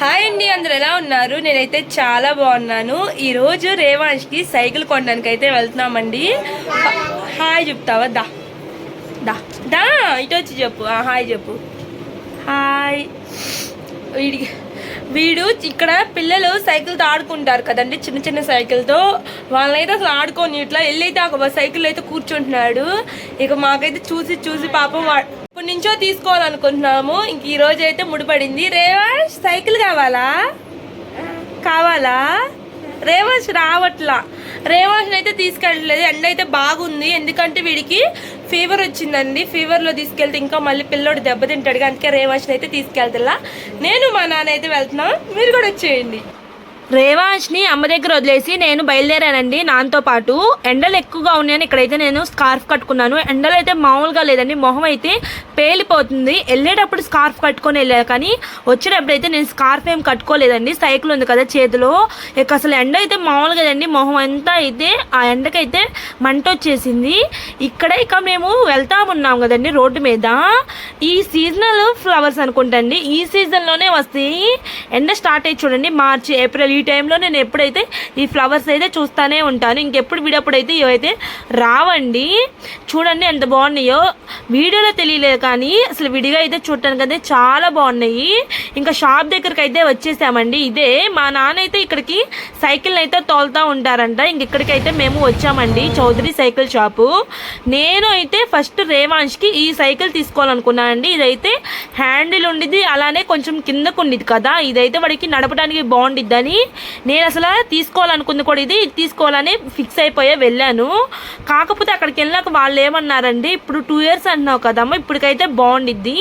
Hi అండి అందరు ఎలా ఉన్నారు? నేనైతే చాలా బాగున్నాను. ఈరోజు రేవాంష్కి సైకిల్ కొనడానికి అయితే వెళ్తున్నామండి. హాయ్ చెప్తావా? దా. దా. దా ఇటు వచ్చి చెప్పు. హాయ్ చెప్పు. హాయ్. వీడి వీడు ఇక్కడ పిల్లలు సైకిల్తో ఆడుకుంటారు కదండి చిన్న చిన్న సైకిల్తో. వాళ్ళనైతే అసలు ఆడుకొని ఇట్లా వెళ్ళైతే ఒక సైకిల్ అయితే కూర్చుంటున్నాడు. ఇక మాకైతే చూసి చూసి పాపం వాడు ఎప్పటి నుంచో తీసుకోవాలనుకుంటున్నాము. ఇంక ఈ రోజు అయితే ముడిపడింది. రేవాష్ సైకిల్ కావాలా? కావాలా? రేవాష్ రావట్లా. రేవంశ్ అయితే తీసుకెళ్ళలేదు ఎండ అయితే బాగుంది. ఎందుకంటే వీడికి ఫీవర్ వచ్చిందండి. ఫీవర్లో తీసుకెళ్తే ఇంకా మళ్ళీ పిల్లోడు దెబ్బతింటాడు అందుకే రేవంశ్ అయితే తీసుకెళ్తలా. నేను మా నాన్న అయితే వెళ్తున్నాం. మీరు కూడా వచ్చేయండి. రేవాంష్ని అమ్మ దగ్గర వదిలేసి నేను బయలుదేరానండి నాతో పాటు. ఎండలు ఎక్కువగా ఉన్నాయని ఇక్కడైతే నేను స్కార్ఫ్ కట్టుకున్నాను. ఎండలు అయితే మామూలుగా లేదండి మొహం అయితే పేలిపోతుంది. వెళ్ళేటప్పుడు స్కార్ఫ్ కట్టుకొని వెళ్ళాను కానీ వచ్చేటప్పుడు అయితే నేను స్కార్ఫ్ ఏం కట్టుకోలేదండి. సైకిల్ ఉంది కదా చేతిలో. ఇక అసలు ఎండ అయితే మామూలుగా లేదండి మొహం అంతా అయితే ఆ ఎండకైతే మంట వచ్చేసింది. ఇక్కడ ఇక మేము వెళ్తామున్నాం కదండి రోడ్డు మీద. ఈ సీజనల్ ఫ్లవర్స్ అనుకుంటండి ఈ సీజన్లోనే వస్తాయి. ఎండ స్టార్ట్ అయ్యి చూడండి మార్చి ఏప్రిల్ టైంలో నేను ఎప్పుడైతే ఈ ఫ్లవర్స్ అయితే చూస్తానే ఉంటాను. ఇంకెప్పుడు వీడప్పుడైతే ఇవైతే రావండి. చూడండి ఎంత బాగున్నాయో. వీడియోలో తెలియలేదు కానీ అసలు విడిగా అయితే చూడటానికి అయితే చాలా బాగున్నాయి. ఇంకా షాప్ దగ్గరికి అయితే వచ్చేసామండి. ఇదే మా నాన్న అయితే ఇక్కడికి సైకిల్ అయితే తోలుతూ ఉంటారంట. ఇంక ఇక్కడికి అయితే మేము వచ్చామండి చౌదరి సైకిల్ షాపు. నేను అయితే ఫస్ట్ రేవాంష్కి ఈ సైకిల్ తీసుకోవాలనుకున్నానండి ఇదైతే హ్యాండిల్ ఉండిద్ది అలానే కొంచెం కిందకు ఉండిద్ది కదా. ఇదైతే వాడికి నడపడానికి బాగుండిద్దని నేను అసలు తీసుకోవాలనుకుంది కూడా ఇది. ఇది తీసుకోవాలని ఫిక్స్ అయిపోయే వెళ్ళాను. కాకపోతే అక్కడికి వెళ్ళాక వాళ్ళు ఏమన్నారండి ఇప్పుడు టూ ఇయర్స్ అంటున్నావు కదమ్మా ఇప్పటికైతే బాగుండిద్ది.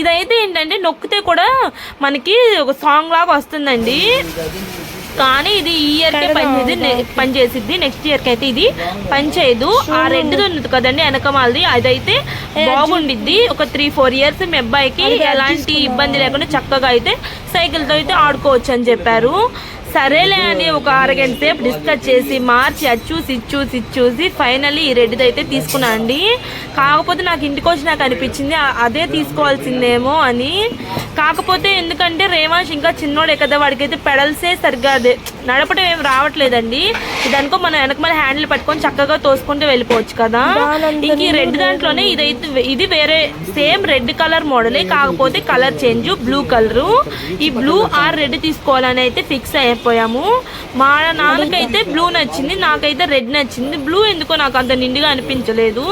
ఇదైతే ఏంటంటే నొక్కితే కూడా మనకి ఒక సాంగ్ లాగా వస్తుందండి. కానీ ఇది ఈ ఇయర్ కే పనిచేది పనిచేసిద్ది. నెక్స్ట్ ఇయర్కి అయితే ఇది పనిచేయదు. ఆ రెడ్ ఉంది కదండి వెనకమాలది అదైతే బాగుండిద్ది. ఒక త్రీ ఫోర్ ఇయర్స్ మీ అబ్బాయికి ఎలాంటి ఇబ్బంది లేకుండా చక్కగా అయితే సైకిల్తో అయితే ఆడుకోవచ్చు అని చెప్పారు. సరేలే అని ఒక అరగంట సేపు డిస్కస్ చేసి మార్చి అది చూసి ఇది చూసి ఇది చూసి ఫైనల్లీ ఈ రెడ్ది అయితే తీసుకున్నా అండి. కాకపోతే నాకు ఇంటికి వచ్చి నాకు అనిపించింది అదే తీసుకోవాల్సిందేమో అని. కాకపోతే ఎందుకంటే రేవాంష్ ఇంకా చిన్నోడే కదా వాడికైతే పెడల్సే సరిగ్గా అదే. నడపడం ఏం రావట్లేదండి. దానికో మనం వెనక మన హ్యాండిల్ పట్టుకొని చక్కగా తోసుకుంటూ వెళ్ళిపోవచ్చు కదా. ఇంక ఈ రెడ్ దాంట్లోనే ఇదైతే ఇది వేరే సేమ్ రెడ్ కలర్ మోడలే కాకపోతే కలర్ చేంజ్ బ్లూ కలర్. ఈ బ్లూ ఆర్ రెడ్ తీసుకోవాలని అయితే ఫిక్స్ వెళ్ళిపోయాము. మా నాన్నకైతే బ్లూ నచ్చింది నాకైతే రెడ్ నచ్చింది. బ్లూ ఎందుకో నాకు అంత నిండుగా అనిపించలేదు.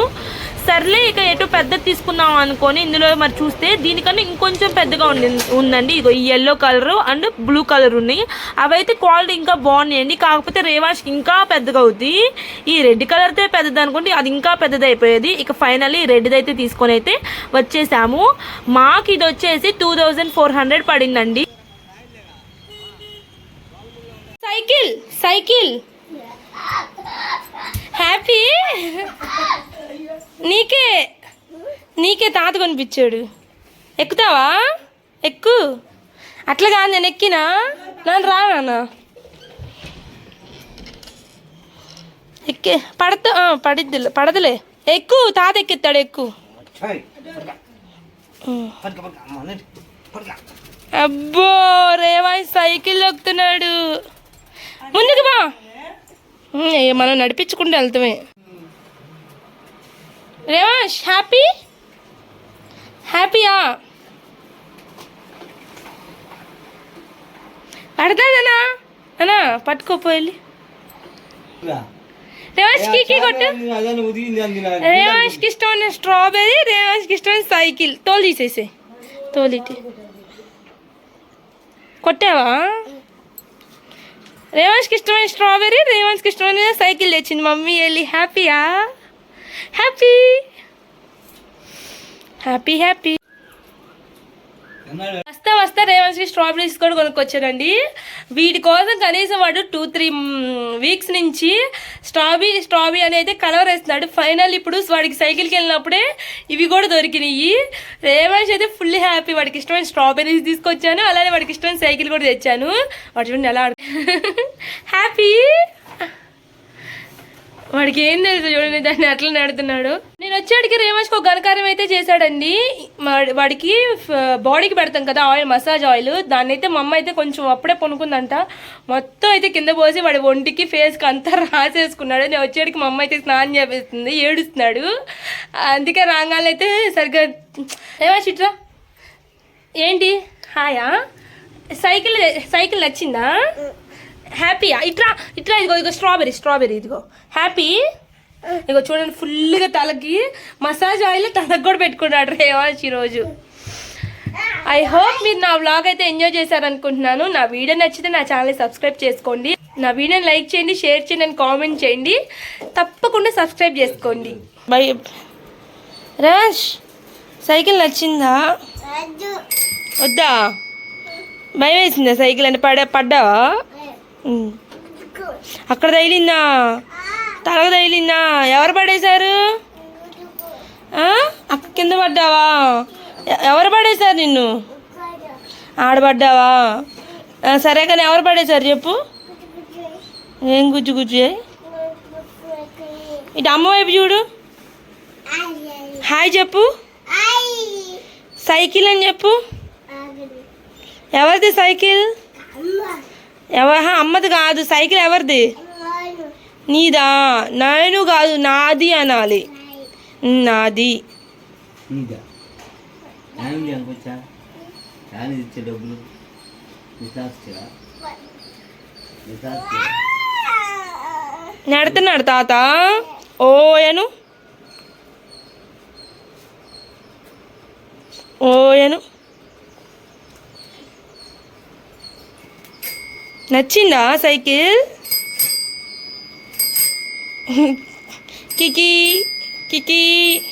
సర్లే ఇక ఎటు పెద్ద తీసుకుందాం అనుకొని ఇందులో మరి చూస్తే దీనికన్నా ఇంకొంచెం పెద్దగా ఉండి ఉందండి. ఇగో ఈ yellow colour and blue colour ఉన్నాయి. అవైతే క్వాలిటీ ఇంకా బాగున్నాయండి. కాకపోతే రేవాష్కి ఇంకా పెద్దగా అవుద్ది. ఈ రెడ్ కలర్తే పెద్దది అనుకుంటే అది ఇంకా పెద్దది అయిపోయేది. ఇక ఫైనల్లీ రెడ్ది అయితే తీసుకొని అయితే వచ్చేసాము. మాకు ఇది వచ్చేసి టూ థౌజండ్ ఫోర్ హండ్రెడ్ పడిందండి. Cycle cycle. హ్యాపీ? నీకే నీకే తాత కొనిపించాడు. ఎక్కుతావా? ఎక్కు. అట్లా కాదు నేను ఎక్కినా? నన్ను రా నాన్న. ఎక్కే పడతా పడిద్ది పడదులే. ఎక్కు తాత ఎక్కిస్తాడు ఎక్కు. అబ్బో రేవాయ్ సైకిల్ ఎక్కుతున్నాడు. ముందుకు బా. మనం నడిపించుకుంటూ వెళ్తామే. రేవాష్ హ్యాపీ? హ్యాపీయా? పడతాదనా అనా పట్టుకోపోయి రేవాష్ కీ కొట్టు. రేవాష్కి ఇష్టమైన స్ట్రాబెర్రీ రేవాష్కి ఇష్టమైన సైకిల్. తోలు తీసేసే తోలిటి కొట్టావా? రేవాన్స్కి ఇష్టమైన స్ట్రాబెర్రీ రేవాన్స్కి ఇష్టమైన సైకిల్ తెచ్చింది మమ్మీ వెళ్ళి. హ్యాపీయా హ్యాపీ హ్యాపీ హ్యాపీ వస్తా వస్తా స్ట్రాబెరీస్ కూడా కొనుక్కొచ్చాడండి. వీటి కోసం కనీసం వాడు టూ త్రీ వీక్స్ నుంచి స్ట్రాబీ స్ట్రాబీ అని అయితే కలర్ వేస్తున్నాడు. ఫైనల్ ఇప్పుడు వాడికి సైకిల్కి వెళ్ళినప్పుడే ఇవి కూడా దొరికినాయి. రేవాన్స్ అయితే ఫుల్ హ్యాపీ వాడికి ఇష్టమైన స్ట్రాబెరీస్ తీసుకొచ్చాను. అలానే వాడికి ఇష్టమైన సైకిల్ కూడా తెచ్చాను. వాడు చూడండి ఎలా హ్యాపీ వాడికి ఏం తెలుసు చూడండి దాన్ని అట్లా నడుతున్నాడు నేను వచ్చేటికి రేవంష్కి ఒక ఘనకార్యం అయితే చేశాడండి. వాడికి బాడీకి పెడతాం కదా ఆయిల్ మసాజ్ ఆయిల్. దాన్ని అయితే మా అమ్మ అయితే కొంచెం అప్పుడే పొనుకుందంట. మొత్తం అయితే కింద పోసి వాడి ఒంటికి ఫేస్కి అంతా రాసేసుకున్నాడు. నేను వచ్చేటికి మా అమ్మ అయితే స్నానం చేపిస్తుంది ఏడుస్తున్నాడు. అందుకే రాగాలు అయితే సరిగ్గా రేవంశ్ ఇట్రా ఏంటి? హాయా సైకిల్ సైకిల్ నచ్చిందా? హ్యాపీయా? ఇట్రా ఇట్రా ఇదిగో ఇదిగో స్ట్రాబెరీ స్ట్రాబెరీ ఇదిగో. హ్యాపీ? ఇదిగో చూడండి ఫుల్గా తలకి మసాజ్ ఆయిల్ తలకు కూడా పెట్టుకున్నాడు రేవాన్స్ ఈరోజు. ఐ హోప్ మీరు నా వ్లాగ్ అయితే ఎంజాయ్ చేశారనుకుంటున్నాను. నా వీడియో నచ్చితే నా ఛానల్ సబ్స్క్రైబ్ చేసుకోండి. నా వీడియోని లైక్ చేయండి షేర్ చేయండి అండ్ కామెంట్ చేయండి. తప్పకుండా సబ్స్క్రైబ్ చేసుకోండి. బై రేవాన్స్ సైకిల్ నచ్చిందా? వద్దా. భయం వేసిందా సైకిల్? అంటే పడ పడ్డావా. అక్కడ తగిలిందా? తలకు తగిలిందా ఎవరు పడేశారు? అక్క కింద పడ్డావా? ఎవరు పడేశారు నిన్ను? ఆడబడ్డావా? సరే కానీ ఎవరు పడేశారు చెప్పు. ఏం గుజ్జు గుజ్జు ఇటు అమ్మ వైపు చూడు. హాయ్ చెప్పు. సైకిల్ అని చెప్పు. ఎవరిది సైకిల్? ఎవర అమ్మది కాదు సైకిల్ ఎవరిది? నీదా? నేను కాదు నాది అనాలి. నాది. నెడుతున్నాడు తాత. ఓయను ఓయను నచ్చిందా సైకిల్? Kiki, Kiki.